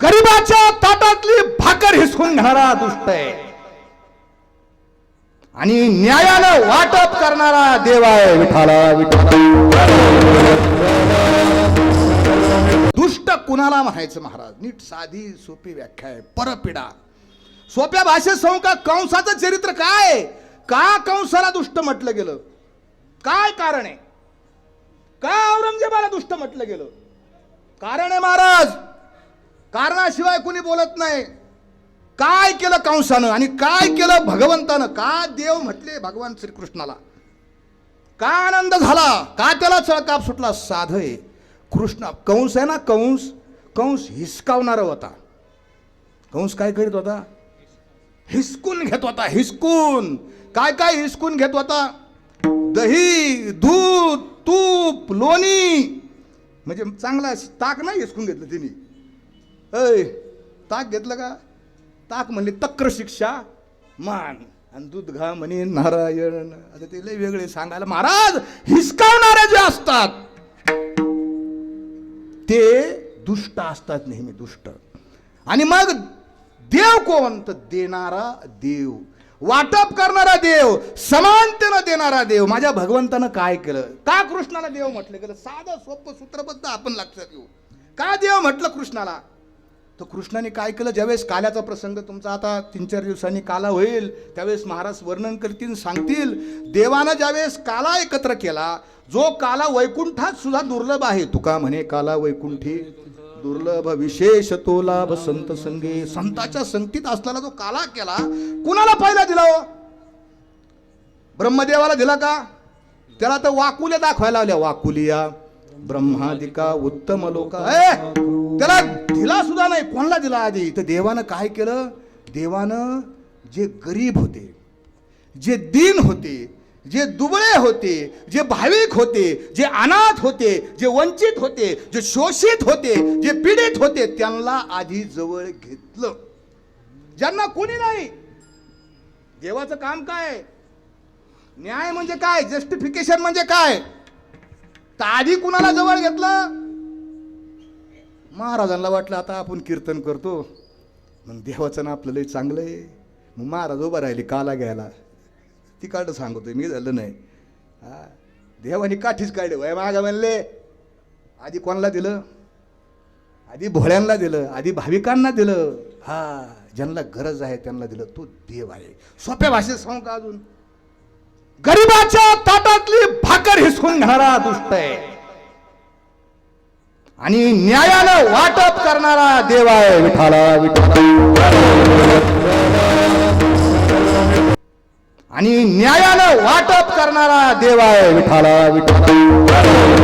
गरिबाच्या ताटातली भाकर हिसकून घेणारा दुष्ट आहे. आणि न्यायानं वाटप करणारा देव आहे विठाला विठाला दुष्ट कुणाला म्हणायचं महाराज? नीट साधी सोपी व्याख्या आहे. परपिडा. सोप्या भाषेत सांगू का कंसाचं चरित्र काय का कंसाला दुष्ट म्हटलं गेलं? काय कारण आहे? का औरंगजेबाला दुष्ट म्हटलं गेलं? कारण आहे महाराज कारणाशिवाय कुणी बोलत नाही. काय केलं कंसानं आणि काय केलं भगवंतानं? का देव म्हटले भगवान श्रीकृष्णाला? का आनंद झाला? का त्याला चळकाप सुटला? साध आहे कृष्ण कंस आहे ना कंस? कंस हिसकावणारा होता. कंस काय करीत होता? हिसकून घेत होता हिसकून. काय काय हिसकून घेत होता? दही दूध तूप लोणी. म्हणजे चांगला ताक नाही हिसकून घेतलं तिने. अय ताक घेतलं का? ताक म्हणले तक्र शिक्षा मान. आणि दूध घा म्हणे नारायण. आता ते लय वेगळे सांगायला महाराज हिसकावणारे जे असतात ते दुष्ट असतात नेहमी दुष्ट. आणि मग देव कोण तर देणारा देव. वाटप करणारा देव समानतेनं देणारा देव. माझ्या भगवंतानं काय केलं? का कृष्णाला देव म्हटलं गेलं? साधं सोपं सूत्रबद्ध आपण लक्षात घेऊ. का देव म्हटलं कृष्णाला? तर कृष्णाने काय केलं? ज्यावेळेस काल्याचा प्रसंग तुमचा आता तीन चार दिवसांनी काला होईल त्यावेळेस महाराज वर्णन करतील सांगतील. देवानं ज्यावेळेस काला एकत्र केला जो काला वैकुंठात सुद्धा दुर्लभ आहे. तुका म्हणे काला वैकुंठी दुर्लभ विशेष तो लाभ संत संगे. संताच्या संगतीत असलेला जो काला केला कुणाला पहिला दिला हो? ब्रह्मदेवाला दिला का? त्याला तर वाकुल्या दाखवायला लावल्या. वाकुलिया ब्रह्मादिका उत्तम लोक. त्याला नाही कोणाला दिला आधी? तर देवानं काय केलं? देवानं जे गरीब होते जे दीन होते जे दुबळे होते जे भाविक होते जे अनाथ होते जे वंचित होते जे शोषित होते जे पीडित होते त्यांना आधी जवळ घेतलं. ज्यांना कोणी नाही. देवाचं काम काय? न्याय म्हणजे काय? जस्टिफिकेशन म्हणजे काय? तर आधी कुणाला जवळ घेतलं? महाराजांना वाटलं आता आपण कीर्तन करतो. मग देवाचं ना आपलं लय चांगलं आहे. मग महाराज उभा राहिले काला घ्यायला. ती काढं सांगतोय मी झालं नाही. हा देवाने काठीच काढले. वय मागा म्हणले आधी कोणाला दिलं? आधी भोळ्यांना दिलं आधी भाविकांना दिलं. हा ज्यांना गरज आहे त्यांना दिलं. तो देव आहे. सोप्या भाषेत सांगू का अजून. गरिबाच्या ताटातली भाकर हिसकून घेणारा दुष्ट आहे. आणि न्यायानं वाटप करणारा देव आहे विठाला विठाला आणि न्यायानं वाटप करणारा देव आहे विठाला विठाला